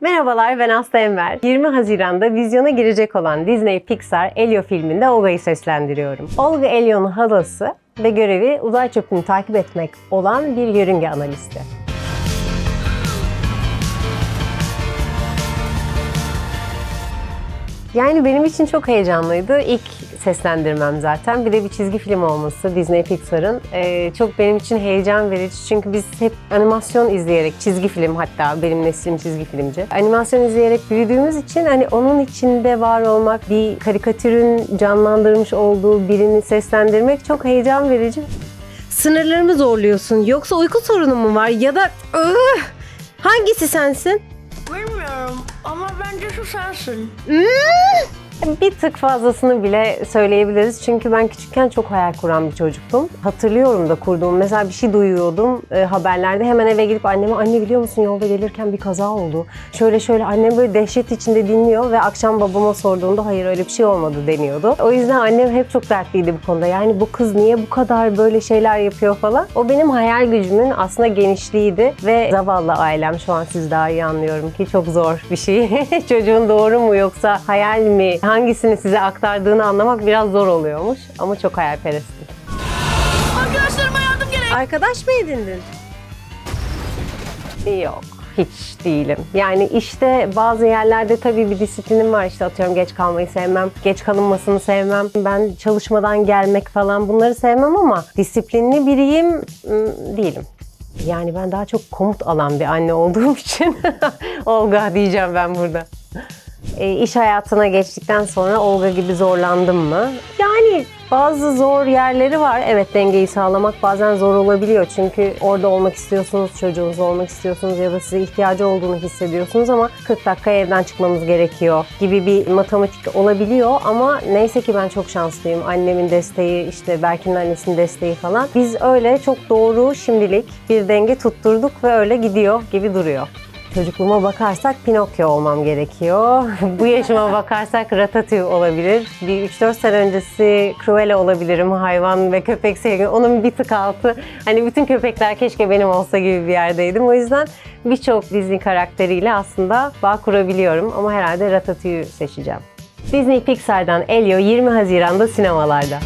Merhabalar ben Aslı Enver. 20 Haziran'da vizyona girecek olan Disney Pixar Elio filminde Olga'yı seslendiriyorum. Olga Elio'nun halası ve görevi uzay çöpünü takip etmek olan bir yörünge analisti. Yani benim için çok heyecanlıydı. İlk seslendirmem zaten. Bir de bir çizgi film olması Disney Pixar'ın. Ee, çok benim için heyecan verici. Çünkü biz hep animasyon izleyerek, çizgi film hatta benim neslim çizgi filmci. Animasyon izleyerek büyüdüğümüz için hani onun içinde var olmak, bir karikatürün canlandırmış olduğu birini seslendirmek çok heyecan verici. Sınırlarımı zorluyorsun. Yoksa uyku sorunun mu var? Ya da Ugh! hangisi sensin? Bilmiyorum ama bence şu sensin. Bir tık fazlasını bile söyleyebiliriz. Çünkü ben küçükken çok hayal kuran bir çocuktum. Hatırlıyorum da kurduğum. Mesela bir şey duyuyordum e, haberlerde. Hemen eve gidip anneme anne biliyor musun yolda gelirken bir kaza oldu. Şöyle şöyle annem böyle dehşet içinde dinliyor ve akşam babama sorduğunda hayır öyle bir şey olmadı deniyordu. O yüzden annem hep çok dertliydi bu konuda. Yani bu kız niye bu kadar böyle şeyler yapıyor falan. O benim hayal gücümün aslında genişliğiydi ve zavallı ailem şu an siz daha iyi anlıyorum ki çok zor bir şey. Çocuğun doğru mu yoksa hayal mi? Hangisini size aktardığını anlamak biraz zor oluyormuş ama çok hayalperestim. Arkadaşlarıma yardım gerek. Arkadaş mı edindin? Yok. Hiç değilim. Yani işte bazı yerlerde tabii bir disiplinim var. İşte atıyorum geç kalmayı sevmem, geç kalınmasını sevmem. Ben çalışmadan gelmek falan bunları sevmem ama disiplinli biriyim değilim. Yani ben daha çok komut alan bir anne olduğum için Olga diyeceğim ben burada. E, iş hayatına geçtikten sonra Olga gibi zorlandım mı? Yani bazı zor yerleri var. Evet dengeyi sağlamak bazen zor olabiliyor. Çünkü orada olmak istiyorsunuz, çocuğunuz olmak istiyorsunuz ya da size ihtiyacı olduğunu hissediyorsunuz ama 40 dakika evden çıkmanız gerekiyor gibi bir matematik olabiliyor. Ama neyse ki ben çok şanslıyım. Annemin desteği, işte Berkin'in annesinin desteği falan. Biz öyle çok doğru şimdilik bir denge tutturduk ve öyle gidiyor gibi duruyor. Çocukluğuma bakarsak Pinokyo olmam gerekiyor. Bu yaşıma bakarsak Ratatouille olabilir. Bir 3-4 sene öncesi Cruella olabilirim. Hayvan ve köpek sevgim. Onun bir tık altı. Hani bütün köpekler keşke benim olsa gibi bir yerdeydim. O yüzden birçok Disney karakteriyle aslında bağ kurabiliyorum. Ama herhalde Ratatouille seçeceğim. Disney Pixar'dan Elio 20 Haziran'da sinemalarda.